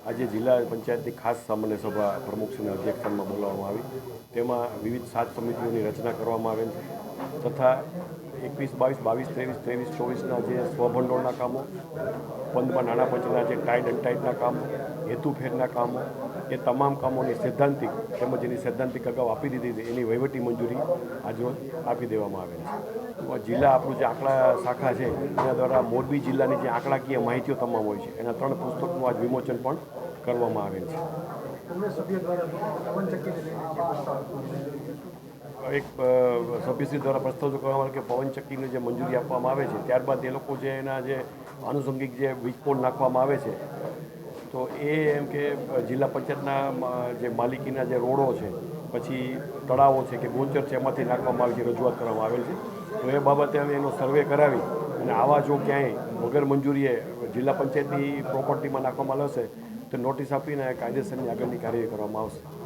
આજે જિલ્લા પંચાયતની ખાસ સામાન્ય સભા પ્રમુખશ્રીના અધ્યક્ષસ્થાનમાં બોલાવવામાં આવી. તેમાં વિવિધ સાત સમિતિઓની રચના કરવામાં આવેલ છે તથા એકવીસ, બાવીસ બાવીસ, ત્રેવીસ ત્રેવીસ, ચોવીસના જે સ્વભંડોળના કામો, પંદમાં નાણાં પંચના જે ટાઈડ એન્ડ ટાઈટના કામો, હેતુફેરના કામો એ તમામ કામોની સૈદ્ધાંતિક તેમજ એની સૈદ્ધાંતિક અગાઉ આપી દીધી હતી, એની વહીવટી મંજૂરી આજરોજ આપી દેવામાં આવેલ છે. જિલ્લા આપણું જે આંકડા શાખા છે, એના દ્વારા મોરબી જિલ્લાની જે આંકડાકીય માહિતીઓ તમામ હોય છે, એના ત્રણ પુસ્તકનું આજ વિમોચન પણ કરવામાં આવેલ છે. એક સભ્યશ્રી દ્વારા પ્રસ્તાવ કરવામાં આવે કે પવનચક્કીને જે મંજૂરી આપવામાં આવે છે, ત્યારબાદ એ લોકો જે એના જે આનુષંગિક જે વીજપોલ નાખવામાં આવે છે તો એ એમ કે જિલ્લા પંચાયતના જે માલિકીના જે રોડો છે, પછી તળાવો છે કે ગોચર છે, એમાંથી નાખવામાં આવે છે રજૂઆત કરવામાં આવેલ છે. તો એ બાબતે અમે એનો સર્વે કરાવી અને આવા જો ક્યાંય વગર મંજૂરીએ જિલ્લા પંચાયતની પ્રોપર્ટીમાં નાખવામાં આવશે તો નોટિસ આપીને કાયદેસરની આગળની કાર્યવાહી કરવામાં આવશે.